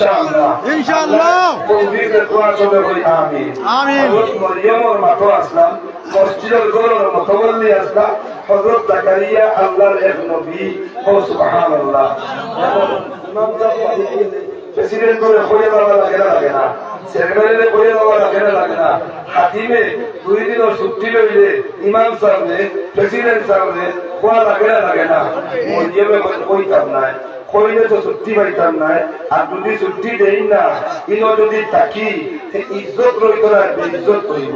ইনশাআল্লাহ। তৌফিকের দোয়া চলে করি আমিন। আমিন। মরিয়মর মাতো আসলাম মসজিদের গরুর মতবল্লি আসলাম হযরত জাকারিয়া আল্লাহর এক নবী। ও সুবহানাল্লাহ। ইমাম সাহেব প্রেসিডেন্ট করে হয়ে যাওয়া লাগে না লাগে না। সেক্রেটারি হয়ে যাওয়া লাগে না লাগে না। হাতিমে দুই দিনের ছুটি লইলে ইমাম সাহেবে প্রেসিডেন্ট সাহেবে খোয়া লাগে না লাগে না। মরিয়মে কইতাম নাই। কইলে তো ছুটি পাইতাম নাই আর যদি ছুটি দেই না, ইনো যদি থাকি ইজ্জত রইত না ইজ্জত করিব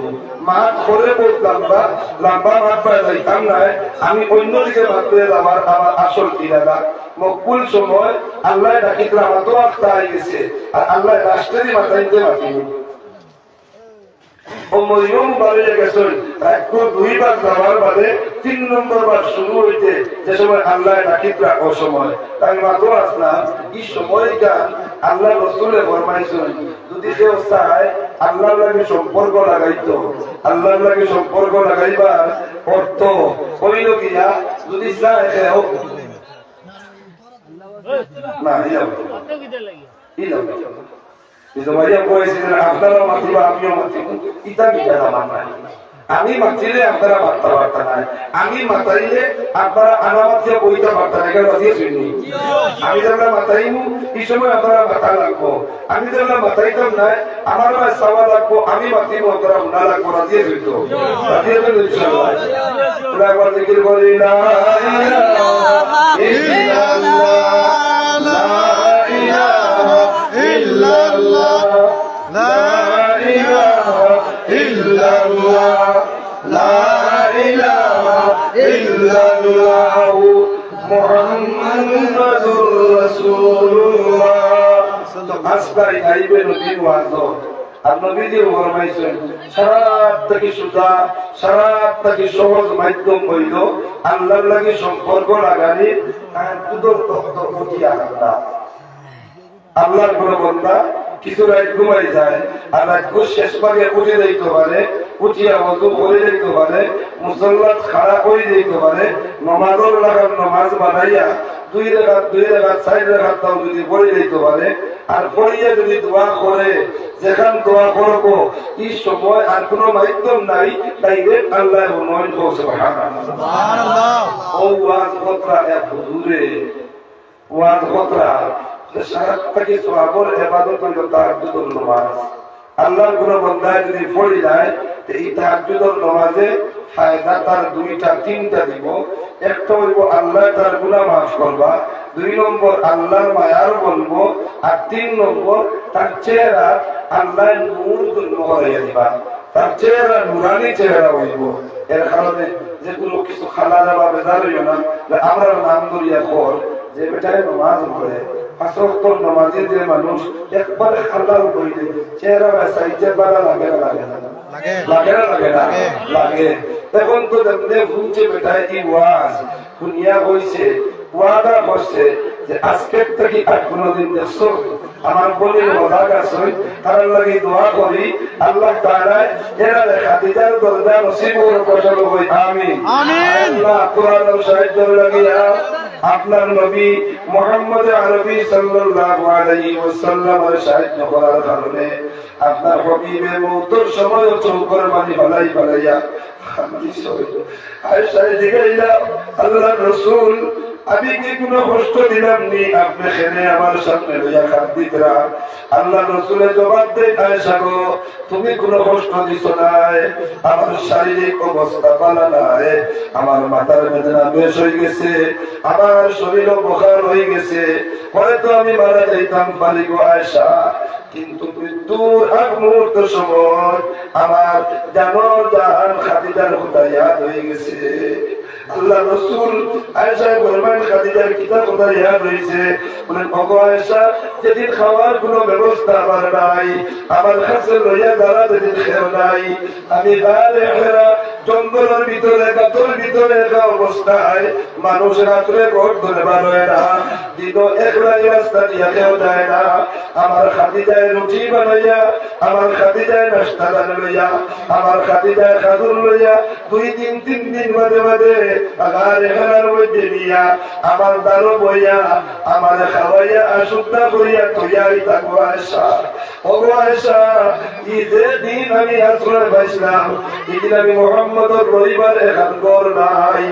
মাঠ করে বহুত লম্বা লম্বা মাঠ পাই যাইতাম নাই আমি অন্যদিকে মাঠ করে আমার আমার আসল কিরাদা মকবুল সময় আল্লাহ ডাকিতে আমার তো আত্মা হয়ে গেছে। আর আল্লাহ রাষ্ট্রেরই মাথাইতে মাতিনি ও মরিয়ম বাড়িয়ে গেছেন একটু দুইবার যাওয়ার বাদে তিন নম্বর বার শুরু হইতে যে সময় আল্লাহ ডাকিত রাখো সময়। তাই মাত্র আসলাম, এই সময়টা আল্লাহ রসুলে ফরমাইছেন, যদি কেউ চায়, আল্লাহর লাগে সম্পর্ক লাগাইতো। আল্লাহর লাগে সম্পর্ক লাগাইবার অর্থ হইল কিনা, যদি চায় না কয়েছিলেন আপনারা মাতিবা, আমিও মাতিব। ইটা বিটা আমার আমি মাতিলে আপনারা মারতে পারতা নাই। আমি মাতাইলে আপনারা আনামাতিয়া বইতে পারতা না এখানে বাজিয়ে শুনি আমি যেগুলা মাতাইমু, এই সময় আপনারা মাথা লাগবো। আমি যেগুলা মাতাইতাম নাই আমার ভাই সাওয়া লাগবো। আমি মাতিমু আপনারা উনা লাগবো। রাজিয়ে শুনতো রাজিয়ে শুনতো ইনশাআল্লাহ। পুরা একবার জিকির করি না লা আসবাই গাইবে নবীর ওয়াজ। আর নবীজি ফরমাইছেন সারাত থেকে সুদা সারাত থেকে সহজ মাধ্যম হইল, আল্লাহর কিছু রাত ঘুমাই যায়, আর রাত শেষ ভাগে উঠে যাইতে পারে, উঠিয়া মধু করে যাইতে পারে, মুসল্লাত খাড়া করে যাইতে পারে নমাজর লাগার নমাজ বানাইয়া দুই রেখা দুই রেখা চার রেখা তাও যদি পড়ে যাইতে পারে আর পড়িয়া যদি দোয়া করে যেখান দোয়া করব এই সময় আর কোনো মাধ্যম নাই তাই আল্লাহ উন্নয়ন করছে সুবহানাল্লাহ। ও ওয়াজ কথা এক হুজুরে। ওয়াজ কথা সারা থেকে সওয়াবর ইবাদত হইল তাহাজ্জুদুল নামাজ। আল্লাহর কোন বান্দায় যদি পড়ে যায় এই তাহাজ্জুদুল নামাজে ফায়দা তার দুইটা তিনটা দিব। একটা হইব আল্লাহ তার গুনাহ মাফ করবা দুই নম্বর আল্লাহর মায়ার বলব আর তিন নম্বর তার চেহারা আল্লাহ নূর দিবা তার চেহারা নুরানি চেহারা হইব এর কারণে যেগুলো কিছু খালারা বা বেজার হইও না যে আমরা নাম ধরিয়া কর যে বেটায় নমাজ পড়ে পাঁচক্তর নমাজে যে মানুষ একবারে খালার হইলে চেহারা বা সাইজে লাগে না লাগে না। লাগে। লাগে না লাগে না। লাগে। লাগে। এখন তো ভুলছে বেটায় কি ওয়াজ শুনিয়া হইছে ওয়াদা করছে যে আজকের থেকে আর কোনদিন আমার বলির মজাক আছে তার লাগি দোয়া করি আল্লাহ তাআলা এরা খাদিজার দরজা নসিব কঠোর হই আমিন। আল্লাহ কোরআন লাগিয়া আপনার নবী মোহাম্মদ আরবি সাল্লাল্লাহু আলাইহি ওয়াসাল্লামের সাহায্য করার কারণে আপনার হবিবে মৌতর সময় চৌকর মানি আয়েশায় জিগাইলা আল্লাহ রসুল আমি কি কোনো কষ্ট দিলাম নি? আপনি খেলে আমার সামনে লইয়া খাত দিতরা আল্লাহ রসুলের জবাব দেয় আয়েশা গো তুমি কোনো কষ্ট দিছ নাই আমার শারীরিক অবস্থা ভালো নাই আমার মাথার বেদনা বেশ হয়ে গেছে। আমার শরীর বোকার হয়ে গেছে। হয়তো আমি মারা যাইতাম, পারি গো আয়েশা। কিন্তু মৃত্যুর আগ মুহূর্ত সময় আমার জানো জান খাদিজার কথা ইয়াদ হয়ে গেছে। আল্লাহ রসুল আয়েশা বলবেন খাদিজার কিতাব কথা ইয়াদ হয়েছে বলেন ভগো আয়েশা যেদিন খাওয়ার কোনো ব্যবস্থা আমার নাই, আমার কাছে লইয়া দাঁড়া যেদিন খেয়ে নাই। আমি গালে ফেরা জঙ্গলের ভিতরে গাতর ভিতরে একা অবস্থায় মানুষ রাত্রে ঘর ধরে বার হয় না। দিন একলাই রাস্তা দিয়া কেউ যায় না। আমার খাদি যায় রুটি বানাইয়া, আমার খাদি যায় নাস্তা লইয়া আমার খাদি যায় খাদুর লইয়া, দুই দিন, তিন দিন মাঝে মাঝে আগার এখানের মধ্যে দিয়া আমার দ্বারো বইয়া আমার খাওয়াইয়া অশুদ্ধা করিয়া তৈয়ারি থাকব আয়সা ওগো আয়সা ঈদের দিন আমি আসলে পাইছিলাম ঈদিন আমি মোহাম্মদর রবিবার এখান গর নাই।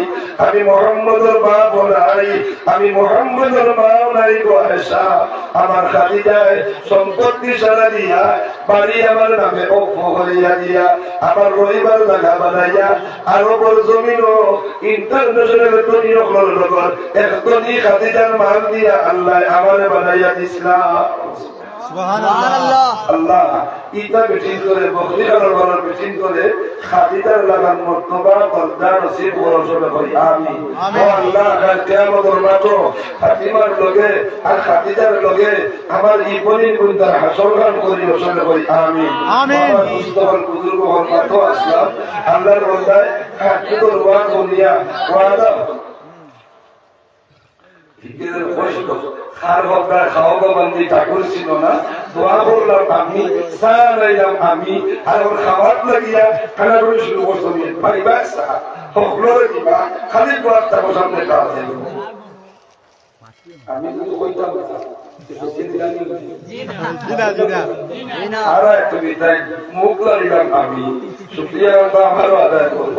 আমি মোহাম্মদর বাপ নাই। আমি মোহাম্মদর মাও নাই গো আয়সা আমার খালি যায় সম্পত্তি সারা দিয়া, বাড়ি আমার নামে অফ করিয়া দিয়া, আমার রবিবার লাগা বানাইয়া আরও বড় জমিনও ইন্টারন্যাশনাল দুনিয়া লগত একদমই খাদিজার মাল দিয়া আল্লাহ আমারে বানাইয়া দিছিলাম আল্লাহ ইটা বেটিন করে বকরি কালার বালার বেটিন করে খাদিজার লাগান মর্তবা দরজা নসিব বরসলে হই আমি ও আল্লাহ আর কিয়ামতের মাঠো ফাতিমার লগে আর খাদিজার লগে আমার ইবনি গুন্দার হাসর গান করি বসলে হই আমি আমিন। মুস্তফার বুজুর্গ হল মাতো আসলাম। আল্লাহর বন্দায় খাদিজার ওয়াজ বলিয়া ওয়াদা হিজরের কষ্ট খার হকরা খাওয়া বান্দি ঠাকুর ছিল না। দোয়া করলাম আমি চা লাইলাম আমি আর ওর খাবার লাগিয়া খানা করে শুরু করতাম ভাই বাসা হকলরে দিবা খালি দোয়ার থাকো সামনে কাজ আমি কিন্তু কইতাম না। জিদা জিদা আর একটু মুখ লাগিলাম আমি। শুক্রিয়া আমারও আদায় করব।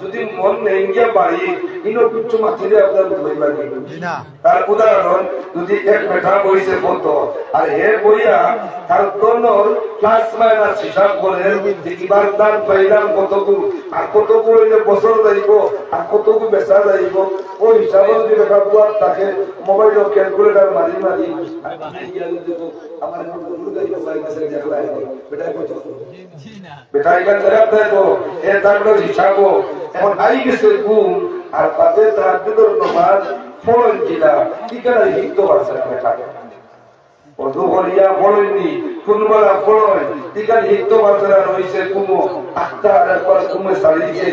যদি মন নেই গিয়ে বাড়ি ইনো কিছু মাতিলে আপনার ভয় লাগে তার উদাহরণ যদি এক বেটা বইছে কত আর হে বইয়া তার দোনোর প্লাস মাইনাস হিসাব করে এবার দান পাইলাম কতটুকু আর কতটুকু হইলে বছর যাইব আর কতটুকু বেচা যাইব ওই হিসাবে যদি বেটা বুয়ার থাকে মোবাইল ক্যালকুলেটার মারি মারি আমার বেটা বেটা এখান দেখা তারপরে হিসাবো এখন আই গেছে ঘুম, আর তাদের তার দুটোর নমাজ ফোন কিনা ঠিকানা হিক্ত আছে না সারিছে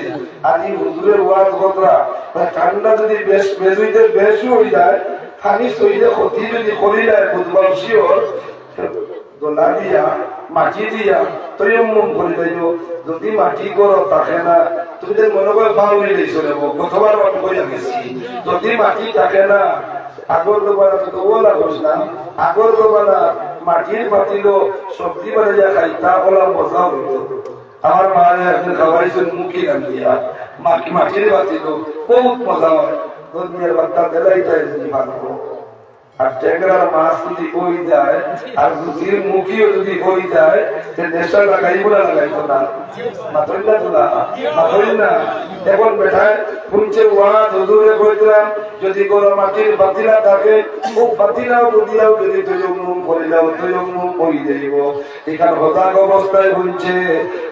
আদি হুজুরের যদি বেশ বেজুইতে বেশি খানি সইলে ক্ষতি যদি করি যায়, বুধবার শিওর দোলা দিয়া মাটি দিয়া তৈমম করে দিও যদি মাটি করো থাকে না, তুমি তো মনে করে বাউরি দিয়েছ নেব কতবার আমি কইয়া গেছি যদি মাটি থাকে না আগর দোবানা তো ওলা না আগর দোবানা মাটির পাতিল সবজি বানাইয়া খাইতা ওলা মজা হইতো আমার মায়ের একদিন খাওয়াইছেন মুখি গান দিয়া মাটি মাটির পাতিল, বহুত মজা হয়। দুনিয়ার বাচ্চা দেলাই যায় ভালো আর ট্যাংরার মাছ যদি হই যায় আর রুটির মুখিও যদি হই যায় সে নেশা লাগাইব না। লাগাইব না যদি ও বাতিলাও যদি করে যাও যাইব এখান হতাক অবস্থায় শুনছে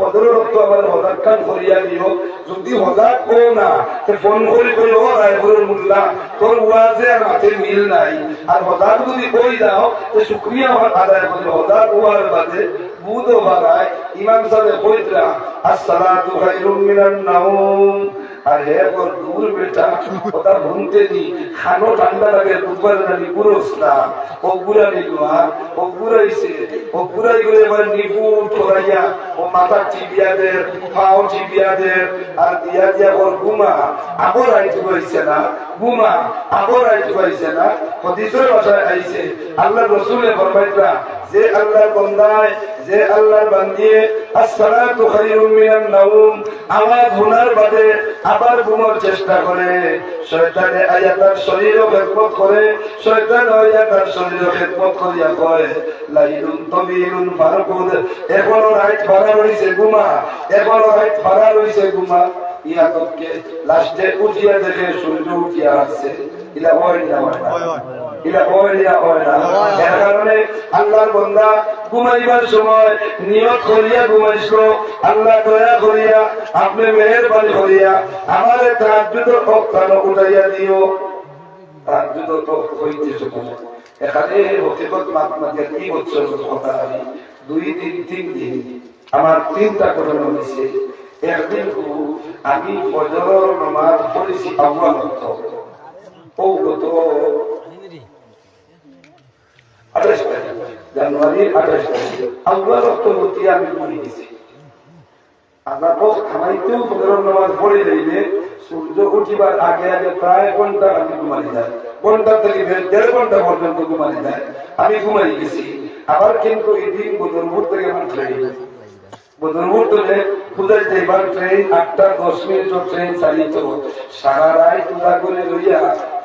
পদর রক্ত আমার হদাক্কান করিয়া দিও। যদি হদাক কো না ফোন করে কই ও রায়পুরের মুল্লা, তোর ওয়াজে আর মাঠে মিল নাই। আর হদাক যদি কই দাও তে শুক্রিয়া আমার আদায় করে। হদাক ওয়ার বাদে বুধো বাগায় ইমাম সাহেব কইতরা, আসসালাতু খায়রুম মিনান নাওম। আর হে কর দূর বেটা ওটা ঘুমতে দি খানো ঠান্ডা লাগে, বুধবার নানি পুরোস না গুড়া নিগুয়া ও গুড়াই গেলে এবার নিপু ঠোরাইয়া ও ও মাথা চিবিয়া পাও আর দিয়া দিয়া আগর আইতে না আইতে না আইছে আল্লাহ রসুলের ফরমাইতা যে আল্লাহর বন্দায় যে আল্লাহর বান্দিয়ে, আসসালাতু খায়রুম মিনান নাওম আওয়াজ শোনার বাদে আবার ঘুমার চেষ্টা করে শয়তানে আইয়া তার শরীরও খেদমত করে শয়তান আইয়া তার শরীরও খেদমত করিয়া কয় লাইলুন তবিলুন ফারকুদ এখনও রাইট ভাড়া রইছে গুমা, এখনও রাইট ভাড়া রইছে গুমা। ইয়া তবকে লাস্টে উঠিয়া দেখে সূর্য উঠিয়া আসছে। ইলা হয় না হয় এটা হয় না। হয়। না এর কারণে আল্লাহর বন্দা ঘুমাইবার সময় নিয়ত করিয়া ঘুমাইছিল আল্লাহ দয়া করিয়া আপনি মেহরবানি করিয়া আমার তাহাজুদ অক্তানো উঠাইয়া দিও। তাহাজুদ তো হইতে সময় এখানে হকিকত মাতমাকে কি বছর কথা আমি? দুই দিন তিন দিন আমার তিনটা ঘটনা হয়েছে একদিন আমি ফজর নমাজ পড়েছি আহ্বান ও গত আঠাশ তারিখ জানুয়ারির আঠাশ তারিখ আমি মরে গেছি আমি ঘুমাই গেছি। আবার কিন্তু ট্রেন ট্রেন আটটা দশ মিনিট ট্রেন চালিত। সারা রায় তুলা করে লইয়া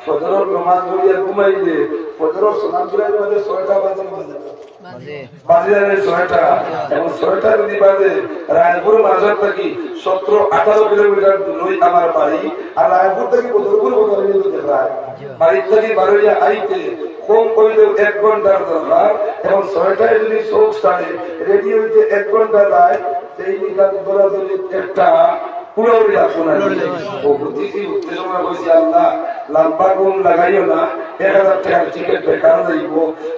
ফজরের নামাজ পড়িয়া ঘুমাইলে ফজরের সলাম করে বাজে ছয়টা বাজে বাজে। বাজারের ছয়টা। এবং ছয়টা যদি বাজে রায়পুর মাঝার থাকি সতেরো আঠারো কিলোমিটার দূরই আমার বাড়ি। আর রায়পুর থেকে বদরপুর বদরপুর প্রায় বাড়ির থেকে বারোইয়া আইতে কম করলেও এক ঘণ্টার দরকার। এবং ছয়টায় যদি চোখ এক ঘণ্টা যায় সেই নিকাল একটা পুরোপুরি আপনার ও উত্তেজনা হয়েছে আল্লাহ। লম্বা গুম লাগাইও না। এক হাজার টাকার টিকিট বেকার যাইব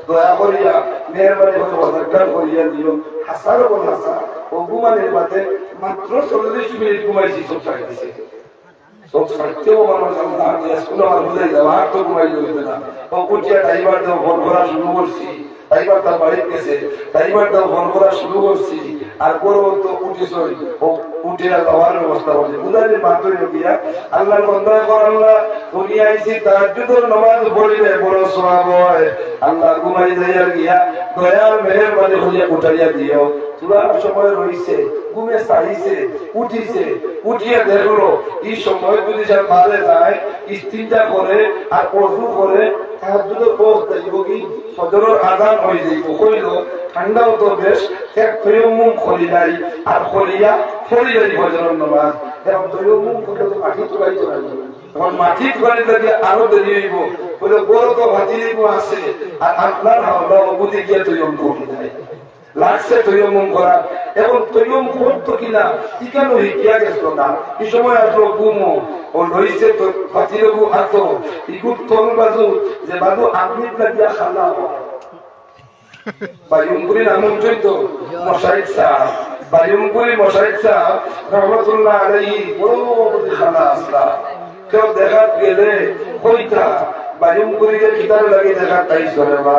দয়া করিয়া মেহরবানি করে অধিকার করিয়া দিও। হাসার ওপর হাসা ও ঘুমানের বাদে মাত্র চল্লিশ মিনিট ঘুমাইছি সব চাইতেছে সব সত্যিও মানুষ স্কুলে আমার বুঝাই তো ঘুমাই যাবে না। ও কুটিয়া ড্রাইভার দেও ফোন শুরু করছি। ড্রাইভার তার বাড়িতে গেছে। ড্রাইভার দেও ফোন করা শুরু করছি। আর বড় তো উঠিস উঠে যাওয়ার ব্যবস্থা করছে। বুঝালি মাত্রই গিয়া আল্লাহর বন্ধা কর আল্লাহ দুনিয়া আইসি তাহাজ্জুদের নামাজ পড়িলে বড় সওয়াব হয়। আল্লাহ ঘুমাই যাইয়া গিয়া দয়াল, মেহেরবানি হইয়া উঠাইয়া দিও। চুলার সময় রইছে, ঘুমে সারিছে উঠিছে, উঠিয়ে দেখল, এই সময় যদি সে মারে যায় চিন্তা করে আর অজু করে তার পর যাইব কি আদান হয়ে যাইব কইল ঠান্ডাও তো বেশ, এক তৈয়মুম আর খলিয়া ভজনের তৈয়মুম তো মাটি তোলাই পারবে তখন মাটি তোলাই যদি আরও দেরি হইব। বলে, বড় তো ভাতি আছে আর আপনার হাওলা অবধি গিয়ে তৈয়ম করি নাই। লাগছে তৈয়ম করা। এবং তৈয়ম করতো কিনা কেন হিকিয়া গেছিল না? এই সময় আসলো গুমো ও লইছে আতো তল বাজু যে বাজু খালা রহমতুল্লাহ বড় খালা আসলা কেউ দেখাত গেলে কইতা বায়ুমপুরীদের কিতাব লাগে দেখা তাই সরে বা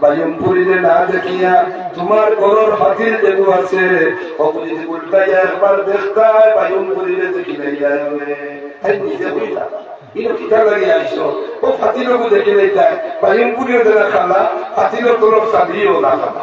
বাজুমপুরীদের না দেখিয়া তোমার ঘরের হাতির যেগু আছে। একবার দেখতায় বাজুমপুরীদের দেখি নাই যায় তাই নিজে বুঝলা ফাতিলকু দেখি দেখা খালা ফাতিলক তোর সাদিও না খালা।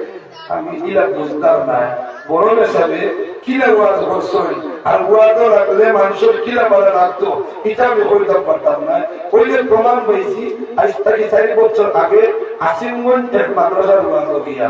আমি ইলা বুঝতাম না। বড় হিসাবে কিলা ওয়াজ করছই আর ওয়াজ রাখলে মানুষের কিলা বলে রাখতো এটা আমি কইতে পারতাম না। কইলে প্রমাণ পাইছি, আজ থেকে চারি বছর আগে আসিমগঞ্জ মাদ্রাসার ওয়াজ গিয়া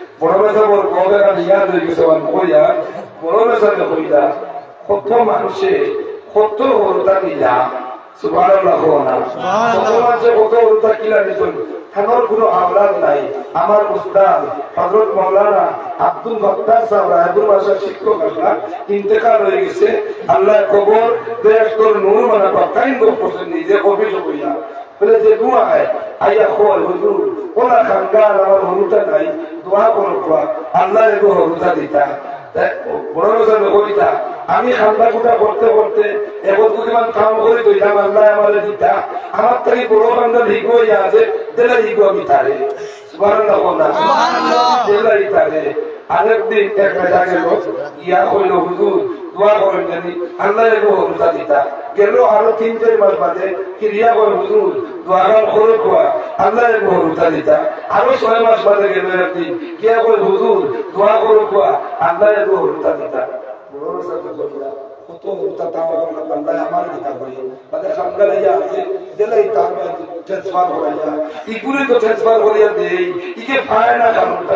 গবের আর ইয়াদ হয়ে গেছে কইয়া বেসা কইলা কত মানুষে কত হরতা নিলা কোনো নাই আমার মাওলানা আব্দুল শিক্ষক হয়ে গেছে আল্লাহ কবর দেশ তোর নূর মানা নিজে অভিযোগ হইয়া বলে যে দোয়া আইয়া খোয়াল হুজুর ওলা খানগার আমার হরুটা নাই। দোয়া করো খোয়া আল্লাহ এগো হরুটা দিতা। আমি খান্দা কুটা করতে করতে দুদিন কাম করে কইলাম আল্লাহ আমার দিতা। আমার থেকে বড় খান্দা লিখো ইয়া আছে দিলে লিখো আমি তারে। আরেকদিন এক রাজা গেল ইয়া কইল হুজুর দোয়া করেন জানি, আল্লাহ এগো হরুতা দিতা। গেল আরও তিন চার মাস বাদে ক্রিয়া করে হুজুর, দোয়া করে খোয়া আল্লাহ এগো হরুতা দিতা। আরও ছয় মাস বাদে গেল একদিন কিয়া করে হুজুর, দোয়া করে খোয়া আল্লাহ এগো হরুতা দিতা। কত হরুতা করলাম আল্লাহ আমার দিতা করি। বাদে খামগালে ইয়া আছে, দিলাই করাইয়া ইগুলি তো ট্রান্সফার করিয়া দেই, ইকে পায় না কারণটা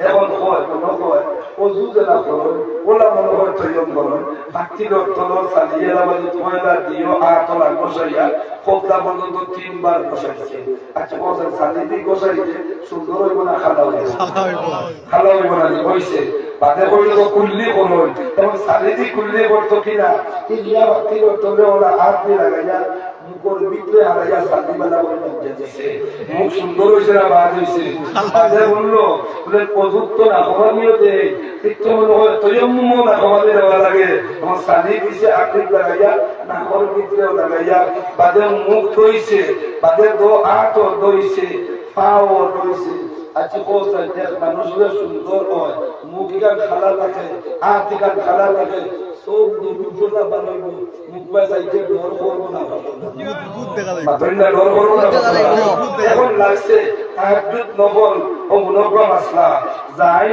এখন কয় কোনো কয় অজু জেলা করুন ওলা মনে হয় তৈম করুন পাখির তলর চালিয়ে দিও আতলা বসাইয়া কবলা পর্যন্ত তিনবার বসাইছে আচ্ছা বসেন চালি দি বসাইছে সুন্দর হইব না খালা হইব খালা হইব না হইছে বাদে কইলে তো কুল্লি করুন এবং চালি দি কুল্লি করতো কিনা ইয়া পাখির তলে ওরা হাত দিয়ে লাগাইয়া মুখর ভিতরে হারাইয়া চালি বেলা করে মধ্যে মুখ সুন্দর হয়েছে না বাদ হয়েছে বাদে বলল বলে প্রযুক্ত না দে ইচ্ছে মনে হয় তৈম্ম না খবরে দেওয়া লাগে। এবং চালি দিছে আকৃত লাগাইয়া নাকর ভিতরেও লাগাইয়া বাদে মুখ দইছে বাদে দো আট দইছে পাও দইছে আজকে কোথায় দেখ মানুষগুলো সুন্দর হয়। মুখ গান খালা থাকে হাত গান খালা থাকে। সব দুর্বলা বানাইব। মুখ পাইছে ডর করব না ডর করব না এখন লাগছে তাহাজুদ নবল ও যাই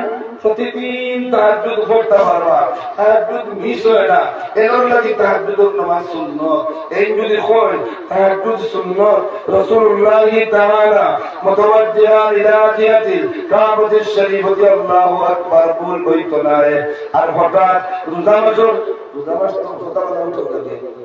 প্রতিদিন তাহাজুদ পড়তে পারবা। তাহাজুদ মিস হয় না। এর লাগি তাহাজুদের নামাজ সুন্নত। এই যদি কই তাহাজুদ সুন্নত। রাসূলুল্লাহ তাআলা মুতাওয়াজ্জিহান ইলা জিয়াতি কাবাতিশ শরীফতি আল্লাহু আকবার বল কইতো না আর হঠাৎ রোজা মাসর রোজা মাস তো কথা বলা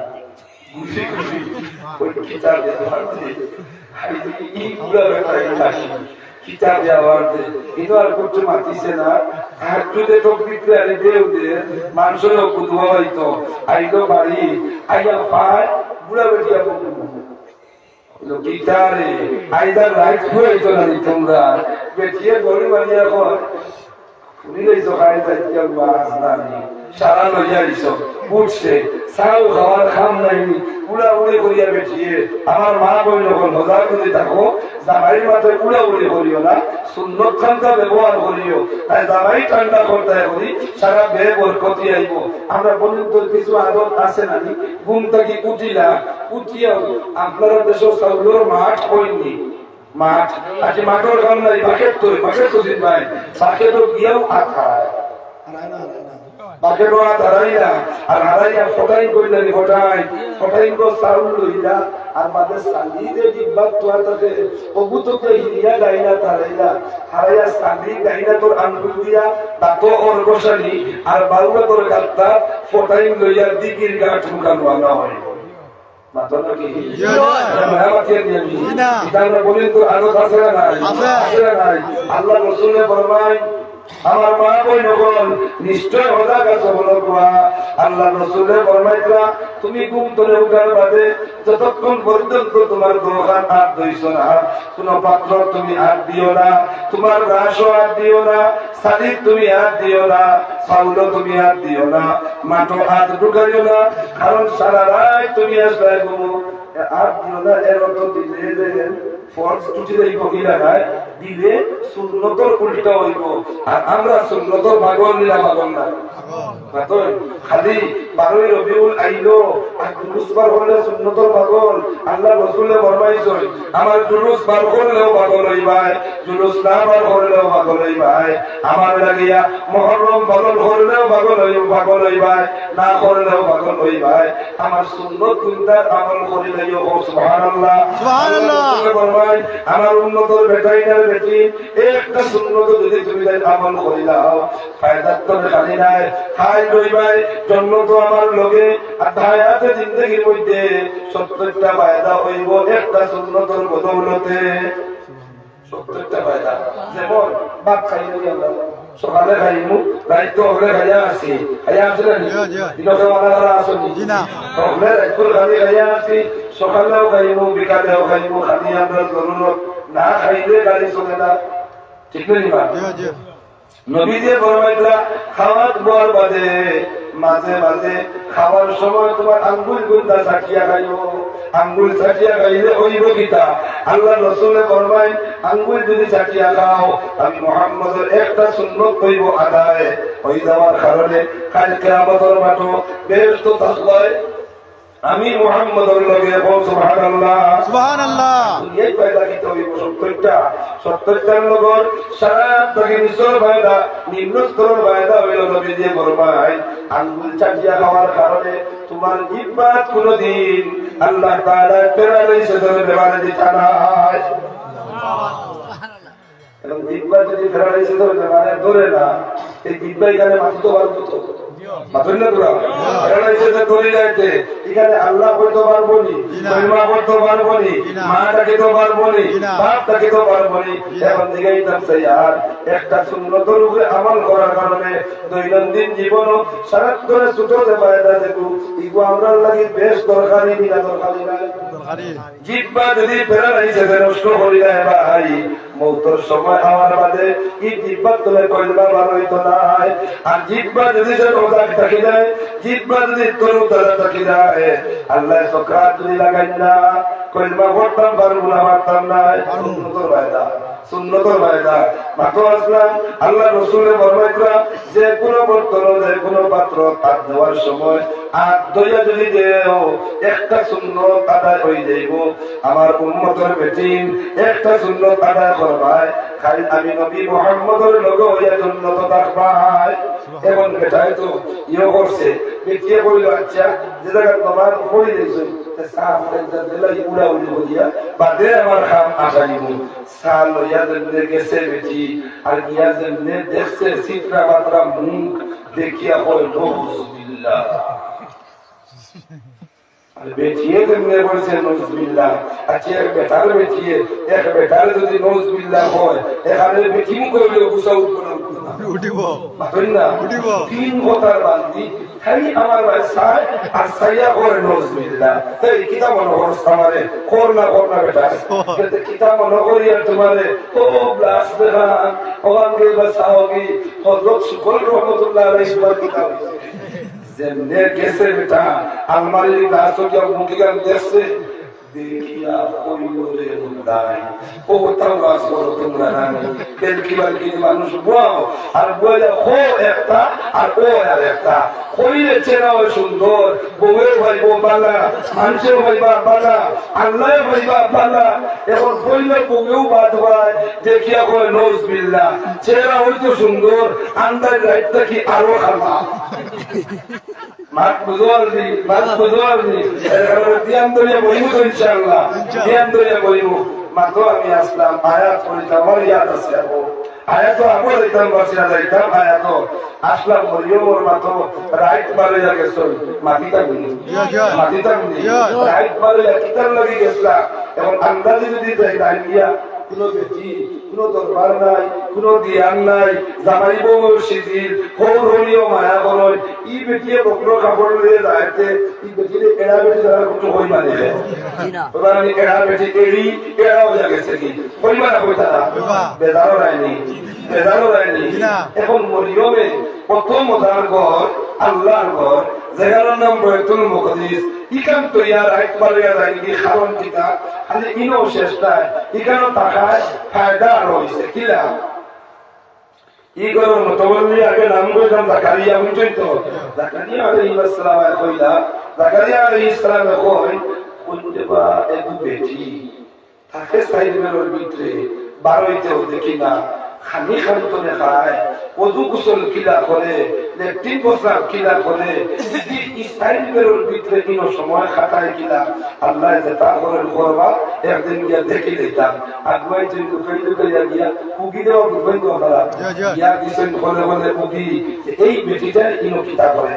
খুশি খুশি ওই কিতাব করতে মাতিছে না হাজুদে তো পিতরে আরে দেও দে মানুষের বাড়ি আইয়া পায় বুড়া বেটিয়া বন্ধু গিটারে আইদার রাইট হইতো না তোমরা বেটিয়ে গড়ি বানিয়া কর উনিলেইছো খাইতা ইতিয়াল বাস নানি সারা লইয়া আইছো। উঠছে চাও খাওয়ার খাম নাই উড়া উড়ি করিয়া বেঠিয়ে, আমার মা কইল হল হজা করে থাকো। জামাই মাথায় উড়া উড়ি করিও না, সুন্দর ঠান্ডা ব্যবহার করিও। তাই জামাই ঠান্ডা করতে করি, সারা বে বরকতি আইব। আমরা বলুন কিছু আদত আছে নানি? ঘুম থাকি উঠিলা উঠিয়া আপনারা দেশের চাউলের মাঠ হইনি মাঠ? আজকে মাঠের কাম নাই বাকেট তো বাকেট তো দিন ভাই বাকেট গিয়েও আট বাকেট ওরা দাঁড়াইলা আর হারাইয়া ফটাই কইলেন ফটাই ফটাই কো চাউল লইলা আর বাদে সালি দে জিব্বাত তো আতাতে ওগু তো হিরিয়া গাইলা তারাইলা হারাইয়া সালি গাইলা তোর আঙ্গুল দিয়া দাঁতো ওর বসালি আর বাউলা তোর গাত্তা ফটাই লইয়া দিকির গা ঠুকানো আনা হয়। মাতনা কি বলেন আছে না নাই? আছে। আল্লাহ রসুলের আমার মা বই নগল নিশ্চয় হজা গাছ হলো কোয়া আল্লাহ রসুলে তুমি ঘুম উঠার বাদে যতক্ষণ পর্যন্ত তোমার দোকান হাত ধইছ না পাত্র তুমি হাত দিও না, তোমার হাত দিও না শাড়ির তুমি হাত দিও না তুমি হাত দিও না, মাঠও হাত ঢুকাইও না, কারণ সারা রাত তুমি আসবে ঘুমো। হাত দিও না এর অর্থ দিলে যে ফরজ টুটি ইলাকায় দিলে সুন্নতর উল্টা হইব। আর আমরা সুন্নতর ভাগল নিলা ভাগল না খালি বারোই রবিউল আইলো। আর জুলুস বার হলে সুন্নতর আল্লাহ রসুলে আমার জুলুস বার করলেও হইবাই জুলুস না বার করলেও হইবাই আমার লাগিয়া মহরম করলেও হই পাগল হইবাই না করলেও পাগল হইবাই আমার সুন্নত চিন্তার আমল করিলেও সুবহানাল্লাহ। সুবহানাল্লাহ। আমার উন্নতর বেটাইনার বেটি একটা সুন্নত যদি তুমি তাই আমল করিলাও ফায়দার তো খালি নাই লইবাই জন্ম তো আমার লগে আর হায়াতে জিন্দগির মধ্যে সত্তরটা ফায়দা হইব একটা সুন্নতর বদৌলতে। সত্তরটা ফায়দা। যেমন ভাত খাই লই সকালে খাইমু রাইত হলে খাইয়া আছি খাইয়া আছে না জি, জি। আসনি হলে রাইতুল খালি খাইয়া আছি সকালেও খাইমু বিকালেও খাইমু খালি আমরা জরুরত। না খাইলে গাড়ি চলে না ঠিক নেই জি জি। নবী যে ফরমাইলা খাওয়াত বোয়ার বাদে মাঝে মাঝে খাওয়ার সময় তোমার আঙ্গুল গুন্দা চাটিয়া খাইও আঙ্গুল চাটিয়া খাইলে হইব কিতা? আল্লাহ রসুলে ফরমাই আঙ্গুল যদি চাটিয়া খাও আমি মোহাম্মদের একটা সুন্নত হইব আদায়। হই যাওয়ার কারণে কালকে আমাদের মাঠো বেশ তো থাকবে আমি মোহাম্মদের লগে সুবহানাল্লাহ। সুবহানাল্লাহ। এই পয়দা কিন্তু হইব? সত্তরটা সত্তরটার লগর সারা থেকে নিচর পয়দা নিম্ন স্তরের পয়দা হইল নবী দিয়ে ফরমাই আঙ্গুল চাটিয়া খাওয়ার কারণে তোমার জিব্বাত কোনদিন আল্লাহ তাআলা পেরালাই সেদের ব্যবহারে দিতা নাই। এবং জিব্বা যদি ফেরালাই সেদের ব্যবহারে ধরে না এই জিব্বা এখানে তো এখানে আল্লাহ পারব নি। পারব নি। পারব নি। পারব নি এখন আর একটা উপরে আমল করার কারণে দৈনন্দিন জীবন সারাক্ষণে ছোট যে পায়দা দেখু ইগো আমরা লাগি বেশ দরকারি বিনা দরকারি জিব্বা যদি ফেরা নষ্ট করি না ভাই মৌতর সময় হওয়ার বাদে এই জিব্বা তোলে কইবা হইতো নাই? আর জিব্বা যদি সে রোজা থাকি যায় জিব্বা যদি তরু তারা থাকি যায় আল্লাহ সকাত যদি লাগাই না কইলবা করতাম পারব না পারতাম না যে বর্তন যে পাত্র তার দেওয়ার সময় আর দইয়া যদি দেও, একটা শূন্য কাদা হয়ে যাইব। আমার উন্মতর বেটিন একটা শূন্য কাদা করবায়। খালি আমি নবী মোহাম্মদের লোক হইয়া উন্নত থাকবাই এবং বেটাই তো ইয়ে করছে। বেটিয়ে কইল আচ্ছা যে জায়গা তোমার হয়ে মাত্রা মুখ দেখিয়া বেটিয়ে আচ্ছা বেটার বেটিয়ে যদি নজবিল্লাহ হয়, এখানে মুখ হইলে উৎপন্ন উঠিব। উঠিব। তিন কথার বান্দি। খালি আমার ভাই চাই আর চাইয়া করে নজবিল্লাহ তাই কিতা মনে করছ আমারে কর না কর না বেটা। কিতা মনে করি আর তোমারে ও ব্লাস দেখা ওখান গে বা সাহগি হজরত শুকর রহমতুল্লাহ আলাইহি সুবার কিতাব যেমনে গেছে বেটা আলমারির গাছ গিয়া মুখে দেখছে দেখিয়া সুন্দর ভাইব ভাইবা বালা ভাইবা দেখিয়া কয় চেহারা হয়তো সুন্দর, আন্দাজ রাইটটা কি আরও খালা মাত্র আমি আসলাম। আয়াত আছে আয়াত আবার দিতাম বসিয়া যাইতাম আয়াত আসলাম মরিয়ম ওর মাত্র রাইট মারে যা গেছিল মাটিটা গুলি। মাটিটা গুলি রাইট মারে যা কিতার লাগি গেছিলাম এখন আন্দাজে যদি যাই দাঁড়িয়া কোনো বেটি কোনো দরবার নাই কোনো দিয়ান নাই জামাই বউ সিজির হৌর হলিও মায়া করন ই বেটিয়ে বকলো কাপড় লইয়ে যাইতে ই বেটিরে এড়া বেটি যারা কিছু হই মানে আমি এড়া বেটি এড়ি এড়াও জাগেছে কি? হই না হই তারা হইবা। বেদারও রায়নি বেদারও রায়নি এখন মরিয়মে কত মজার ঘর আল্লাহর ঘর যেখানের নাম বয়তুল মুকদিস ইকান তো ইয়ার একবার ইয়ার আইনি কারণ কিতা? খালি ইনো শেষ ইকানো টাকায় ফায়দা আর হইছে। কিলা ই করো মতবল্লি আগে নাম কইলাম জাকারিয়া বুঝছেন তো? জাকারিয়া আলাইহিস সালাম কইলা জাকারিয়া আলাইহিস সালাম কই কোনতে বা বেটি থাকে সাইডের ভিতরে বারোইতেও দেখি না। খানি করে খায়। অজু কুসল কিলা করে লেট্রিন প্রস্রাব কিলা করে। ইসরায়েলের ভিতরে কিনো সময় খাটায় কিলা আল্লাহ যে তা করেন করবা একদিন গিয়া দেখি দিতাম আগুয়াই যে দুকাই দুকাই গিয়া উগি দেওয়া। গিয়া দিছেন বলে বলে উগি এই বেটিটা কিনো কিতা করে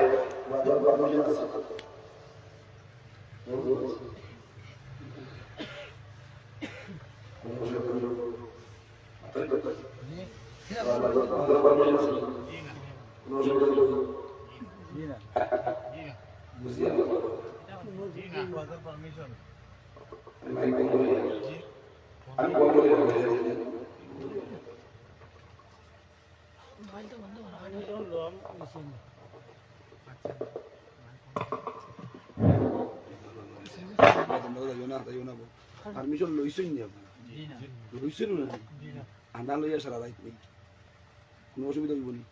পারমিশন লইছেন নি আপনারা লইছেন না আনা লইয়া সারা রাইত কোনো অসুবিধা হইব নি।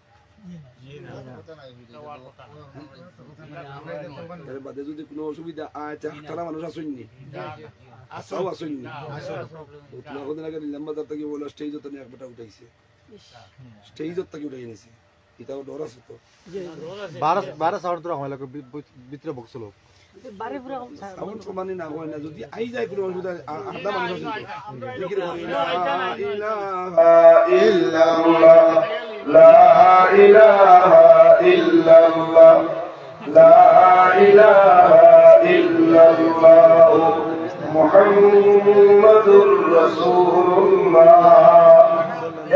বাদে যদি কোনো অসুবিধা আয় তারা মানুষ আসেন নি। আসাও আসেন নি। তোমার কদিন আগে নিলাম বাজার থেকে বলে স্টেজত নিয়ে একবারটা উঠাইছে। স্টেজত থেকে উঠাই এনেছে। এটাও ডর আছে তো। বারো সাউন্ড তোরা হয় লাগে ভিতরে বকছিল কমানি না হয় না যদি আই যায় কোনো অসুবিধা আধা মানুষ আছে তো দেখি রে, ইলাহা ইলাহা إلا الله لا إله إلا الله لا إله إلا الله محمد رسول الله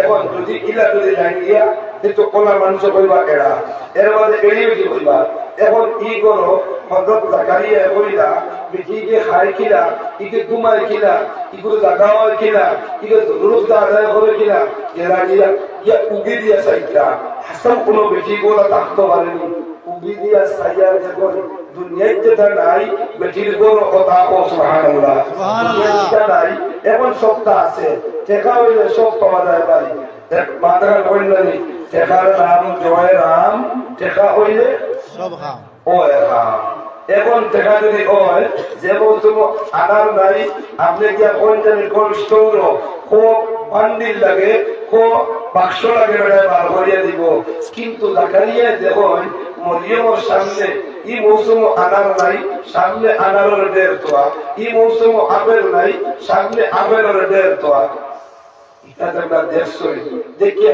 এখন যদি ইলা যদি জানিয়া কিন্তু কোলার মানুষ কইবা এরা এর মধ্যে এড়িয়ে বেশি কইবা এখন ই করো হজরত জাকারিয়া কইলা বিটিকে খায় কিলা ইকে ঘুমায় কিলা ইগুলো জাগা হয় কিলা ইকে জরুরত আদায় করে কিলা এরা ইয়া উগি দিয়া সাইতা হাসান কোনো বেটি গোলা থাকতে পারেনি উগি দিয়া সাইয়া যখন দুনিয়ায় যেটা নাই বেটির গোল কথা ও সুবহানাল্লাহ। সুবহানাল্লাহ। নাই এখন সবটা আছে টেকা হইলে সব পাওয়া যায় মাতার কইলানি টেকার নাম জয় রাম টেকা হইলে সব ও এখন টেকা যদি হয় যে মৌসুম আনার নাই আপনি কি কোন জানি কোন স্টোর কো বান্ডিল লাগে কো বাক্স লাগে বার করিয়া দিব। কিন্তু জাকারিয়া দেখুন মরিয়মর সামনে ই মৌসুম আনার নাই সামনে আনারের ডের তোয়া। ই মৌসুম আপেল নাই সামনে আপেলের ডের তোয়া। এটা দেখছই। দেখি